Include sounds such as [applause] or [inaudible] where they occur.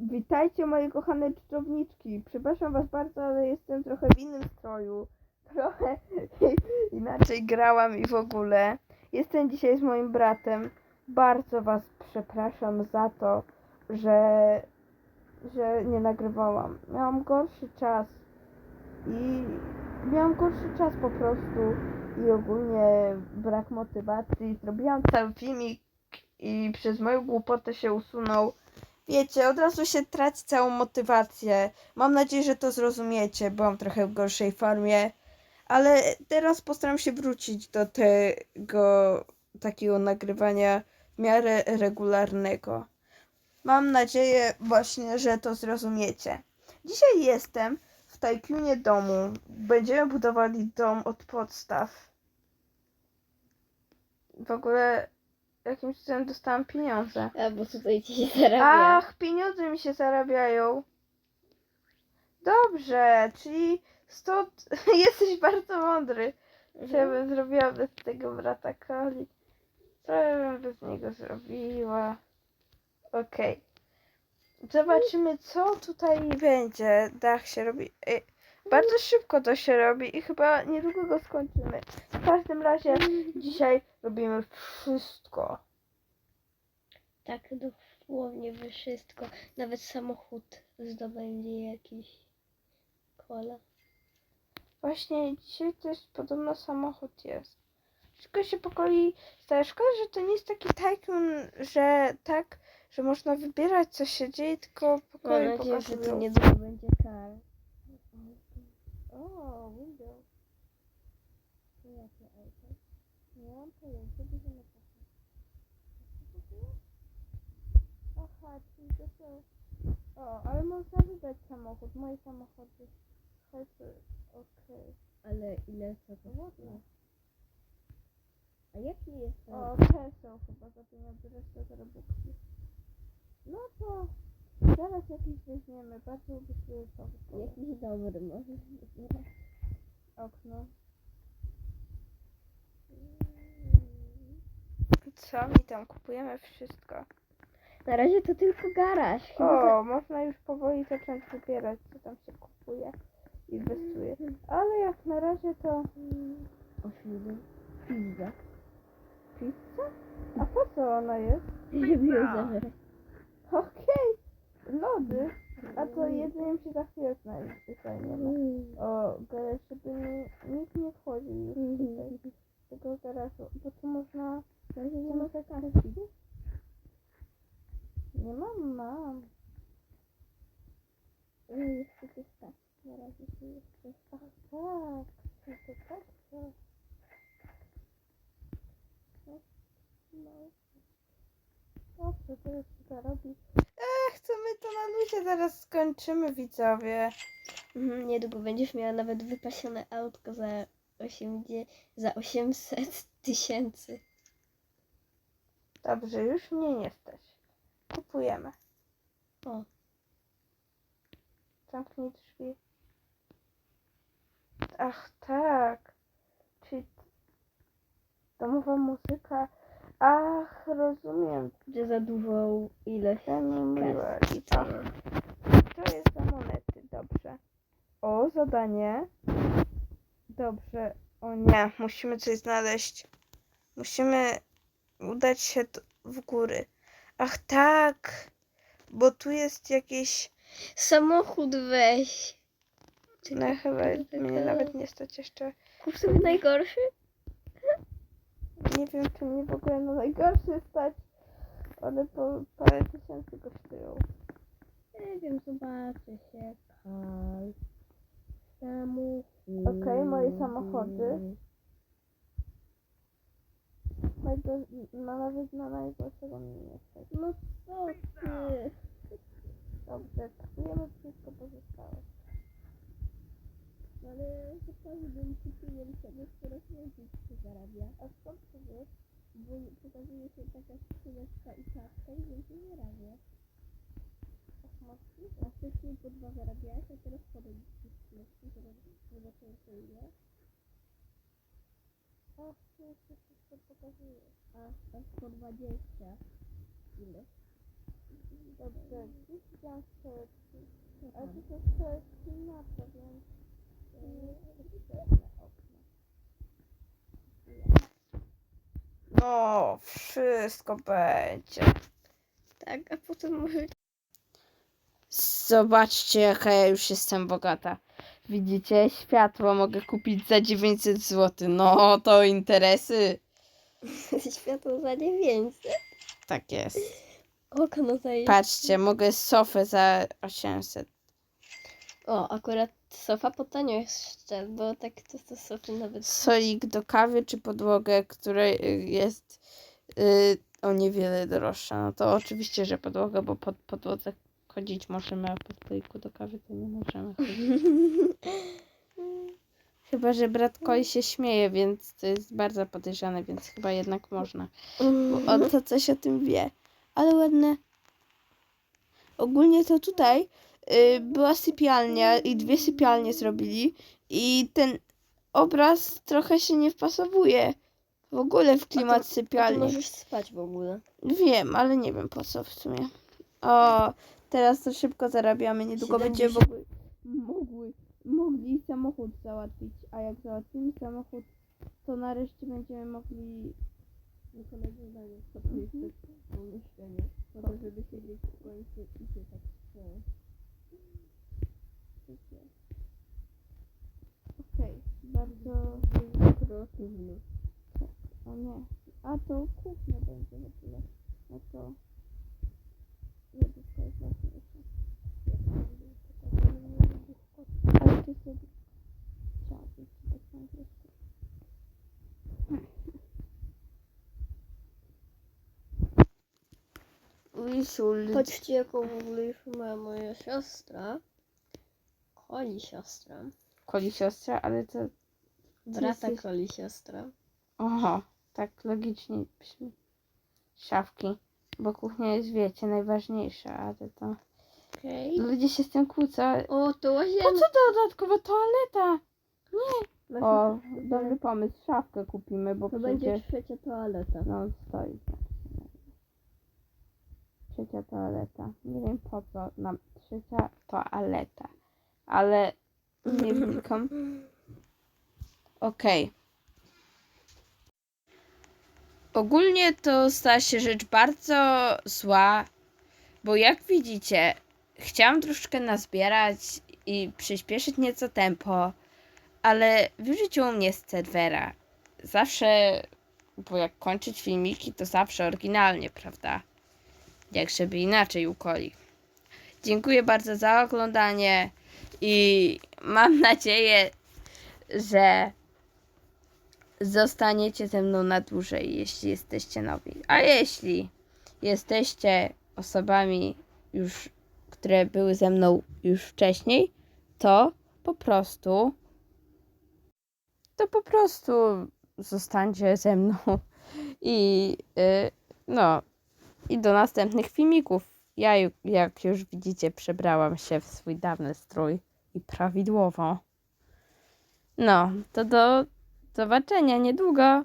Witajcie moje kochane czczowniczki. Przepraszam was bardzo, ale jestem trochę w innym stroju. [laughs] Trochę inaczej grałam i w ogóle. Jestem dzisiaj z moim bratem. Bardzo was przepraszam za to, że, że nie nagrywałam. Miałam gorszy czas i miałam gorszy czas po prostu i ogólnie brak motywacji. Zrobiłam cały filmik i przez moją głupotę się usunął. Wiecie, od razu się traci całą motywację. Mam nadzieję, że to zrozumiecie. Byłam trochę w gorszej formie, ale teraz postaram się wrócić do tego takiego nagrywania w miarę regularnego. Mam nadzieję właśnie, że to zrozumiecie. Dzisiaj jestem w tajkunie domu. Będziemy budowali dom od podstaw. W ogóle jakimś cudem dostałam pieniądze. A bo tutaj ci się zarabia. Ach, pieniądze mi się zarabiają. Dobrze, czyli stąd [laughs] jesteś bardzo mądry. Co ja bym zrobiła bez tego brata Kali? Co ja bym bez niego zrobiła? Okej. Zobaczymy, co tutaj będzie. Dach się robi. Ej, bardzo szybko to się robi i chyba niedługo go skończymy. W każdym razie dzisiaj robimy wszystko. Tak dosłownie wszystko. Nawet samochód zdobędzie jakiś kola. Właśnie dzisiaj też podobno samochód jest. Wszystko się po kolei staje. Szkoda, że to nie jest taki tycoon, że tak, że można wybierać co się dzieje, tylko po Mam kolei nadzieję, że to niedługo będzie kar. O, window. Jakie auto? Nie mam pojęcia, bierzemy taką. Aha, czyli to są... O, ale można wybrać samochód. Moje samochody. Hyper, okej. Ale ile to kosztuje? A jaki jest ten? O, te są chyba za pieniądze, reszta za robuxy. No to zaraz jakiś weźmiemy, bardzo obiecuję to. Jakiś dobry może. Okno. Co mi tam kupujemy wszystko? Na razie to tylko garaż. Chyba O, można już powoli zacząć wybierać, co tam się kupuje i inwestuje. Ale jak na razie to za... O siódem. Pizza. pizza? A po co ona jest? Okej, lody. A to jedzenie się za chwilę znajdzie, zajmiemy. O, garaż, żeby ni- nikt nie wchodził już tutaj tego garażu, bo tu można... Nie ma kartki. Nie mam, mam. No jeszcze to stać. Na razie się jeszcze Ach, tak. No to tak, to. No. Dobrze, teraz się zarobi. Zaraz skończymy, widzowie. Mhm, niedługo będziesz miała nawet wypasione autko za, 8, za 800 tysięcy. Dobrze, już mnie nie stać. Kupujemy. O. Zamknij drzwi. Ach, tak. Czyli domowa muzyka. Ach, rozumiem. Że za dużą ilość Przemieniła. kasy to to jest za monety. Dobrze. O, zadanie. Dobrze. O nie, musimy coś znaleźć. Musimy udać się w góry. Ach, tak. Bo tu jest jakieś... Samochód weź. No chyba mnie nawet nie stać jeszcze. Kup sobie najgorszy? Nie wiem, czy mnie w ogóle na najgorszy stać. One po parę tysięcy kosztują. Nie wiem, zobaczę się. Kal. Samochód. Okej, moje samochody. Najgor... No nawet na najgorszego mnie nie stać. No co ty? Dobrze, kupujemy wszystko pozostałe. Ale za każdym kupieniem czegoś coraz więcej się zarabia. A skąd to wiesz? Bo pokazuje się taka skrzyneczka i czapka i więcej zarabia. Ach, masz A wcześniej po dwa zarabiałeś, a teraz podaj trzy skrzyneczki, zobaczymy co ile. Ach, jeszcze wszystko pokazuje. A, a po dwadzieścia. Ile? Dobrze, gdzieś widziałam stołeczki. Ale to są stołeczki na to, więc... No, wszystko będzie. Tak, a potem może Zobaczcie, jaka ja już jestem bogata. Widzicie, światło mogę kupić za 900 zł. No, to interesy. [laughs] światło za 900. Tak jest. Okno za Patrzcie, mogę sofę za 800. O, akurat sofa po tanio jeszcze, bo tak to, to sofy nawet... Solik do kawy czy podłogę, która y, jest y, o niewiele droższa. No to oczywiście, że podłoga, bo pod podłodze chodzić możemy, a pod stoliku do kawy to nie możemy chodzić. [laughs] Chyba, że brat Koi się śmieje, więc to jest bardzo podejrzane, więc chyba jednak można. Bo on to coś o tym wie. Ale ładne. Ogólnie to tutaj była sypialnia i dwie sypialnie zrobili i ten obraz trochę się nie wpasowuje w ogóle w klimat A ty sypialni. możesz spać w ogóle. Wiem, ale nie wiem po co w sumie. O, teraz to szybko zarabiamy, niedługo będziemy mogły, mogły, mogli samochód załatwić, a jak załatwimy samochód, to nareszcie będziemy mogli wykonać zadanie Mhm. pomyślenie, po to, żeby siedzieć w końcu i się tak Okej, bardzo kreatywny. Tak, o nie. A to kuchnia będzie w ogóle. No to lodówka jest. Ale to sobie trzeba być tak po angielsku. Ulisul. Patrzcie, jaką w ogóle już ma moja siostra. Koli siostra. Koli siostra, ale to... Brata jesteś- Koli siostra. Oho, tak logicznie brzmi. Szafki. Bo kuchnia jest, wiecie, najważniejsza, ale to... Okej. Ludzie się z tym kłócą. O, to Po łazienka. co dodatkowa toaleta? O, dobry pomysł. Szafkę kupimy, bo To przecież... będzie trzecia toaleta. No, stoi. Trzecia toaleta. Nie wiem po co nam trzecia toaleta. Ale nie wnikam. Okej. Ogólnie to stała się rzecz bardzo zła, bo jak widzicie, chciałam troszkę nazbierać i przyspieszyć nieco tempo, ale wyrzuciło mnie z serwera. Zawsze, bo jak kończyć filmiki, to zawsze oryginalnie, prawda? Jak żeby inaczej ukoli. Dziękuję bardzo za oglądanie i mam nadzieję, że zostaniecie ze mną na dłużej, jeśli jesteście nowi. A jeśli jesteście osobami już, które były ze mną już wcześniej, to po prostu to po prostu zostańcie ze mną i y, no i do następnych filmików. Ja jak już widzicie przebrałam się w swój dawny strój i prawidłowo. No, to do zobaczenia niedługo.